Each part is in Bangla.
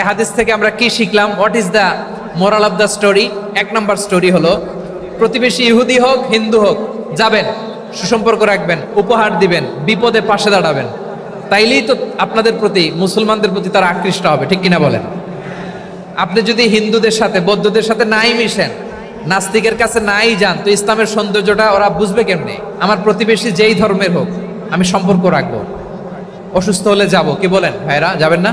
এ হাদিস থেকে আমরা কি শিখলাম? What is the moral of the story এক নম্বর স্টোরি হলো, প্রতিবেশী ইহুদি হোক, হিন্দু হোক, যাবেন, সুসম্পর্ক রাখবেন, উপহার দিবেন, বিপদে পাশে দাঁড়াবেন। তাইলেই তো আপনাদের প্রতি, মুসলমানদের প্রতি তারা আকৃষ্ট হবে, ঠিক কিনা বলেন? আপনি যদি হিন্দুদের সাথে, বৌদ্ধদের সাথে নাই মিশেন, নাস্তিকের কাছে নাই যান, তো ইসলামের সৌন্দর্যটা ওরা বুঝবে কেমনি? আমার প্রতিবেশী যেই ধর্মের হোক, আমি সম্পর্ক রাখব। অসুস্থ হলে যাব, কি বলেন ভাইরা? যাবেন না?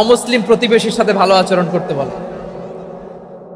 অমুসলিম প্রতিবেশীর সাথে ভালো আচরণ করতে বলে।